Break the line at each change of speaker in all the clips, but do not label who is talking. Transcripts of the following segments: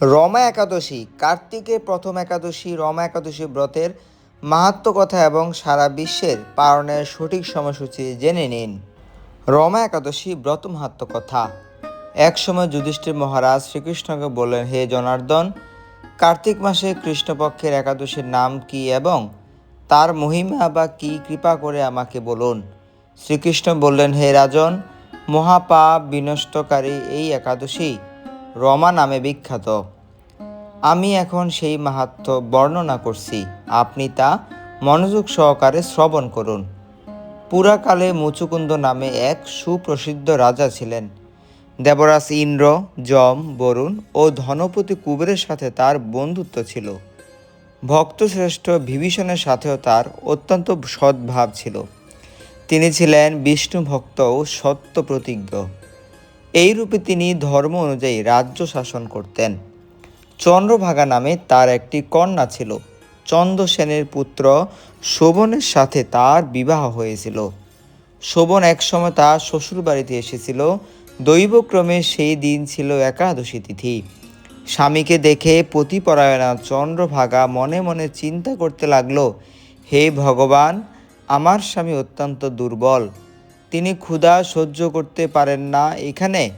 রমা একাদশী, কার্তিকের প্রথম একাদশী, রমা একাদশী ব্রতের মাহাত্ম কথা এবং সারা বিশ্বের পালনের সঠিক সময়সূচি জেনে নিন। রমা একাদশী ব্রত মাহাত্ম কথা। একসময় যুধিষ্ঠির মহারাজ শ্রীকৃষ্ণকে বললেন, হে জনার্দন, কার্তিক মাসে কৃষ্ণপক্ষের একাদশীর নাম কি এবং তার মহিমা বা কি কৃপা করে আমাকে বলুন? শ্রীকৃষ্ণ বললেন, হে রাজন, মহাপাপ বিনষ্টকারী এই একাদশী রমা নামে বিখ্যাত। আমি এখন সেই মাহাত্ম বর্ণনা করছি। আপনি তা মনোযোগ সহকারে শ্রবণ করুন। পুরাকালে মুচুকুন্দ নামে এক সুপ্রসিদ্ধ রাজা ছিলেন। দেবরাজ ইন্দ্র, যম, বরুণ ও ধনপতি কুবেরের সাথে তার বন্ধুত্ব ছিল। ভক্তশ্রেষ্ঠ বিভীষণের সাথেও তার অত্যন্ত সদ্ভাব ছিল। তিনি ছিলেন বিষ্ণু ভক্ত ও সত্য প্রতিজ্ঞ এইরূপে তিনি ধর্ম অনুযায়ী রাজ্য শাসন করতেন। চন্দ্রভাগা নামে তার একটি কন্যা ছিল। চন্দ্রসেনের পুত্র শোভনের সাথে তার বিবাহ হয়েছিল। শোভন একসময় তার শ্বশুরবাড়িতে এসেছিল। দৈবক্রমে সেই দিন ছিল একাদশী তিথি। স্বামীকে দেখে পতিপরায়ণা চন্দ্রভাগা মনে মনে চিন্তা করতে লাগল, হে ভগবান, আমার স্বামী অত্যন্ত দুর্বল। তিনি ক্ষুধা সহ্য করতে পারেন না। এখানে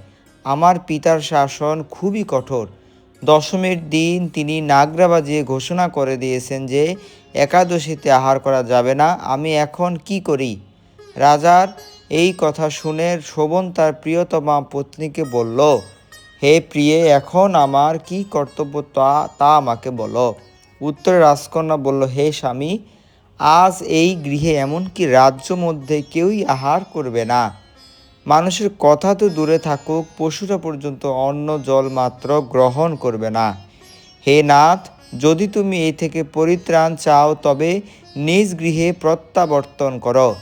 আমার পিতার শাসন খুবই কঠোর। দশমীর দিন তিনি নাগরা বাজিয়ে ঘোষণা করে দিয়েছেন যে, একাদশীতে আহার করা যাবে না। আমি এখন কি করি? রাজার এই কথা শুনে শোভন তার প্রিয়তমা পত্নীকে বলল, হে প্রিয়ে, এখন আমার কি কর্তব্য তা তা আমাকে বলো। উত্তরে রাজকন্যা বলল, হে স্বামী আজ এই গৃহে এমনকি রাজ্য মধ্যে কেউই আহার করবে না। মানুষের কথা তো দূরে থাকুক, পশুরা পর্যন্ত অন্ন, জল মাত্র গ্রহণ করবে না। হে নাথ, যদি তুমি এই থেকে পরিত্রাণ চাও, তবে নিজ গৃহে প্রত্যাবর্তন করো।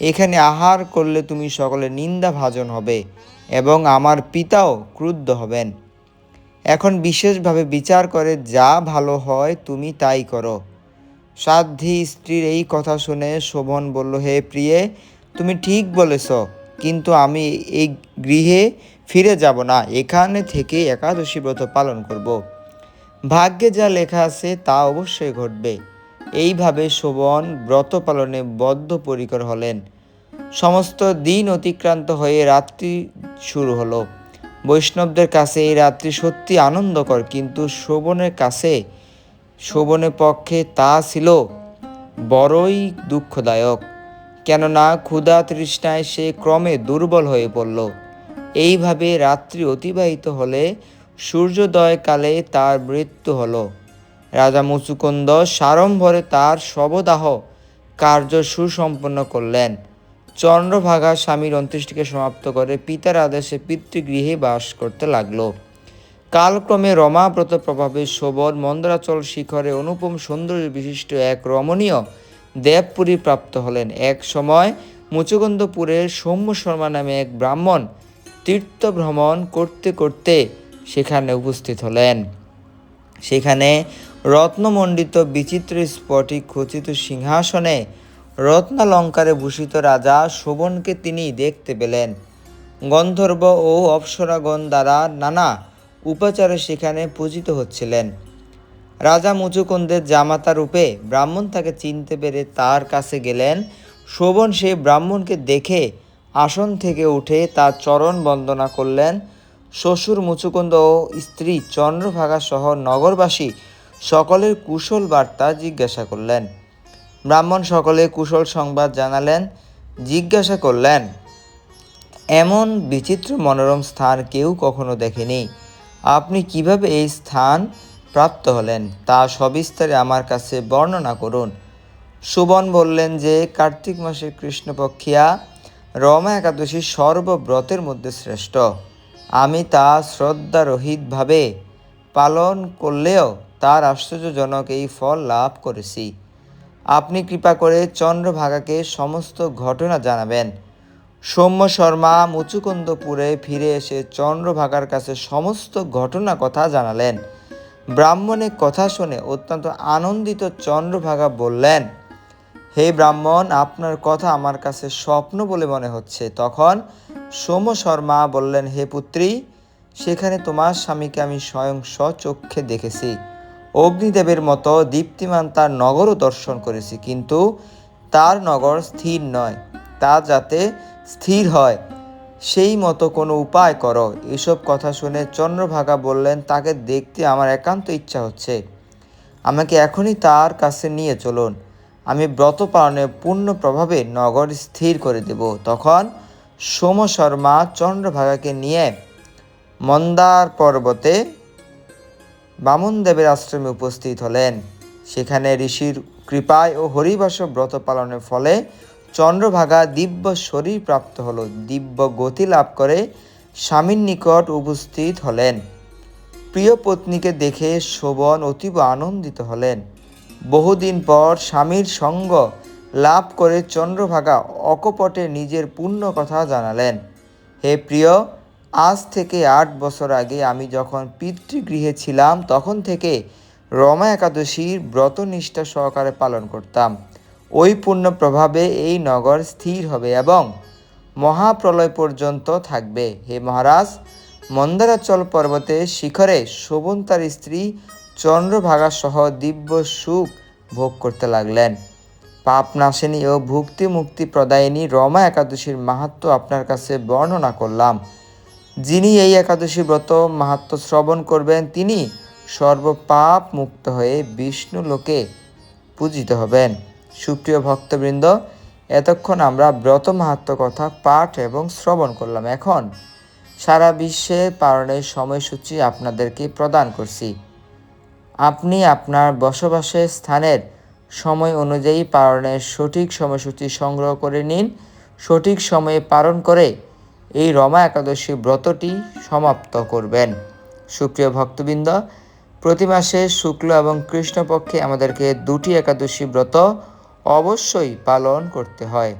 এখানে আহার করলে তুমি সকলে নিন্দা ভাজন হবে এবং আমার পিতাও ক্রুদ্ধ হবেন। এখন বিশেষভাবে বিচার করে, যা ভালো হয় তুমি তাই করো। সাধ্বী স্ত্রীর এই কথা শুনে শোভন বলল, হে প্রিয়ে, তুমি ঠিক বলেছ, কিন্তু আমি এই গৃহে ফিরে যাব না। এখানে থেকে একাদশী ব্রত পালন করব। ভাগ্যে যা লেখা আছে তা অবশ্যই ঘটবে। এইভাবে শোভন ব্রত পালনে বদ্ধপরিকর হলেন। সমস্ত দিন অতিক্রান্ত হয়ে রাত্রি শুরু হলো। বৈষ্ণবদের কাছে এই রাত্রি সত্যি আনন্দকর, কিন্তু শোভনের কাছে শোভনের পক্ষে তা ছিল বড়ই দুঃখদায়ক। কেননা ক্ষুধা তৃষ্ণায় সে ক্রমে দুর্বল হয়ে পড়ল। এইভাবে রাত্রি অতিবাহিত হলে সূর্যোদয়কালে তার মৃত্যু হলো। রাজা মুচুকুন্দ সারম্ভরে তার শবদাহ কার্য সুসম্পন্ন করলেন। চন্দ্রভাগা স্বামীর অন্ত্যেষ্টিকে সমাপ্ত করে পিতার আদেশে পিতৃগৃহে বাস করতে লাগল। কালক্রমে রমাব্রত প্রভাবে শোভন মন্দাচল শিখরে অনুপম সৌন্দর্য বিশিষ্ট এক রমণীয় দেবপুরী প্রাপ্ত হলেন। এক সময় মুচুকুন্দপুরের সৌম্য শর্মা নামে এক ব্রাহ্মণ তীর্থ ভ্রমণ করতে করতে সেখানে উপস্থিত হলেন। সেখানে রত্নমণ্ডিত বিচিত্র স্ফটিক খচিত সিংহাসনে রত্নালঙ্কারে ভূষিত রাজা শোভনকে তিনি দেখতে পেলেন। গন্ধর্ব ও অপ্সরাগণ দ্বারা নানা উপাচারে সেখানে পূজিত হচ্ছিলেন। রাজা মুচুকুন্দের জামাতা রূপে ব্রাহ্মণ তাকে চিনতে পেরে তার কাছে গেলেন। শোভন সেই ব্রাহ্মণকে দেখে আসন থেকে উঠে তার চরণ বন্দনা করলেন। শ্বশুর মুচুকুন্দ ও স্ত্রী চন্দ্রভাগা সহ নগরবাসী সকলের কুশল বার্তা জিজ্ঞাসা করলেন। ব্রাহ্মণ সকলে কুশল সংবাদ জানালেন, জিজ্ঞাসা করলেন, এমন বিচিত্র মনোরম স্থান কেউ কখনো দেখেনি? আপনি কীভাবে এই স্থান প্রাপ্ত হলেন তা সবিস্তারে আমার কাছে বর্ণনা করুন। সুবন বললেন যে, কার্তিক মাসের কৃষ্ণপক্ষিয়া রমা একাদশী সর্বব্রতের মধ্যে শ্রেষ্ঠ। আমি তা শ্রদ্ধারহিতভাবে পালন করলেও তার আশ্চর্যজনক এই ফল লাভ করেছি। আপনি কৃপা করে চন্দ্রভাগাকে সমস্ত ঘটনা জানাবেন। সৌম্য শর্মা মুচুকুন্দপুরে ফিরে এসে চন্দ্রভাগার কাছে সমস্ত ঘটনা কথা জানালেন। ব্রাহ্মণের কথা শুনে অত্যন্ত আনন্দিত চন্দ্রভাগা বললেন, হে ব্রাহ্মণ, আপনার কথা আমার কাছে স্বপ্ন বলে মনে হচ্ছে। তখন সোম শর্মা বললেন, হে পুত্রী, সেখানে তোমার স্বামীকে আমি স্বয়ং স্বচক্ষে দেখেছি। অগ্নিদেবের মতো দীপ্তিমান তার নগরও দর্শন করেছি, কিন্তু তার নগর স্থির নয়। তা যাতে স্থির হয়। সেই মতো কোনো উপায় করো। এসব কথা শুনে চন্দ্রভাগা বললেন, তাকে দেখতে আমার একান্ত ইচ্ছা হচ্ছে। আমাকে এখনই তার কাছে নিয়ে চলুন। আমি ব্রত পালনে পূর্ণ প্রভাবে নগর স্থির করে দেব। তখন সোম শর্মা চন্দ্রভাগাকে নিয়ে মন্দার পর্বতে বামনদেবের আশ্রমে উপস্থিত হলেন। সেখানে ঋষির কৃপায় ও হরিবাস ব্রত পালনের ফলে চন্দ্রভাগা দিব্য শরীর প্রাপ্ত হল। দিব্য গতি লাভ করে স্বামীর নিকট উপস্থিত হলেন। প্রিয় পত্নীকে দেখে শোভন অতীব আনন্দিত হলেন। বহুদিন পর স্বামীর সঙ্গ লাভ করে চন্দ্রভাগা অকপটে নিজের পূর্ণ কথা জানালেন। হে প্রিয়, আজ থেকে আট বছর আগে আমি যখন পিতৃগৃহে ছিলাম, তখন থেকে রমা একাদশীর ব্রত নিষ্ঠা সহকারে পালন করতাম। ওই পূর্ণ প্রভাবে এই নগর স্থির হবে এবং মহাপ্রলয় পর্যন্ত থাকবে। হে মহারাজ, মন্দারাচল পর্বতে শিখরে শোভন তার স্ত্রী চন্দ্রভাগা সহ দিব্য সুখ ভোগ করতে লাগলেন। পাপ নাশিনী ও ভুক্তি মুক্তি প্রদায়িনী রমা একাদশীর মাহাত্ম আপনার কাছে বর্ণনা করলাম। যিনি এই একাদশী ব্রত মাহাত্ম শ্রবণ করবেন, তিনি সর্বপাপ মুক্ত হয়ে বিষ্ণু লোকে পূজিত হবেন। সুপ্রিয় ভক্তবৃন্দ, এতক্ষণ আমরা ব্রত মাহাত্ম কথা পাঠ এবং শ্রবণ করলাম। এখন সারা বিশ্বে পালনের সময়সূচি আপনাদেরকে প্রদান করছি। আপনি আপনার বসবাসের স্থানের সময় অনুযায়ী পালনের সঠিক সময়সূচি সংগ্রহ করে নিন। সঠিক সময়ে পালন করে এই রমা একাদশী ব্রতটি সমাপ্ত করবেন। সুপ্রিয় ভক্তবৃন্দ, প্রতি মাসে শুক্ল এবং কৃষ্ণপক্ষে আমাদেরকে দুটি একাদশী ব্রত অবশ্যই পালন করতে হয়।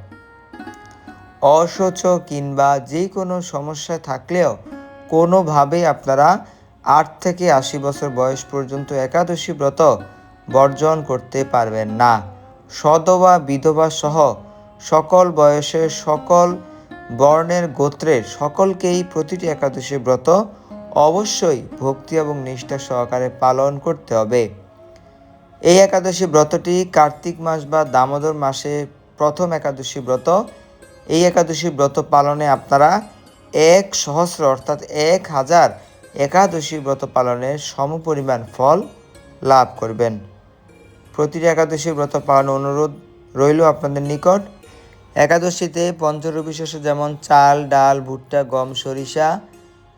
অসহ্য কিংবা যে কোনো সমস্যা থাকলেও কোনোভাবেই আপনারা আট থেকে আশি বছর বয়স পর্যন্ত একাদশী ব্রত বর্জন করতে পারবেন না। সদবা, বিধবা সহ সকল বয়সের সকল বর্ণের গোত্রের সকলকেই প্রতিটি একাদশী ব্রত অবশ্যই ভক্তি এবং নিষ্ঠা সহকারে পালন করতে হবে। এই একাদশী ব্রতটি কার্তিক মাস বা দামোদর মাসে প্রথম একাদশী ব্রত। এই একাদশী ব্রত পালনে আপনারা এক সহস্র অর্থাৎ এক হাজার একাদশী ব্রত পালনের সমপরিমাণ ফল লাভ করবেন। প্রতিটি একাদশী ব্রত পালন অনুরোধ রইল আপনাদের নিকট। একাদশীতে পঞ্চরবি শস্য যেমন চাল, ডাল, ভুট্টা, গম, সরিষা,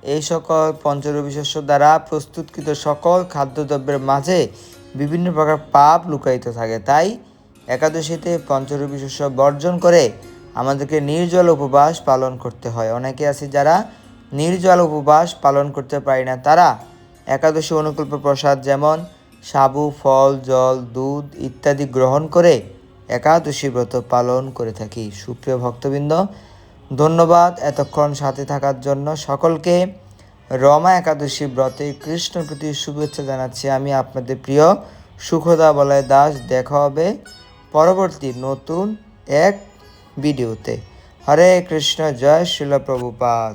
এই সকল পঞ্চরবি শস্য দ্বারা প্রস্তুতকৃত সকল খাদ্যদ্রব্যের মাঝে বিভিন্ন প্রকার পাপ লুকায়িত থাকে। তাই একাদশীতে পঞ্চরবি শস্য বর্জন করে আমাদেরকে নির্জল উপবাস পালন করতে হয়। অনেকে আছে যারা নির্জল উপবাস পালন করতে পারি না। তারা একাদশী অনুকল্প প্রসাদ যেমন সাবু, ফল, জল, দুধ ইত্যাদি গ্রহণ করে একাদশী ব্রত পালন করে থাকি। সুপ্রিয় ভক্তবৃন্দ, ধন্যবাদ এতক্ষণ সাথে থাকার জন্য সকলকে। রমা একাদশী ব্রতে কৃষ্ণ প্রতি শুভেচ্ছা জানাচ্ছি আমি আপনাদের প্রিয় সুখদা বলয় দাস। দেখা হবে পরবর্তী নতুন এক ভিডিওতে। হরে কৃষ্ণ, জয় শিল প্রভুপাত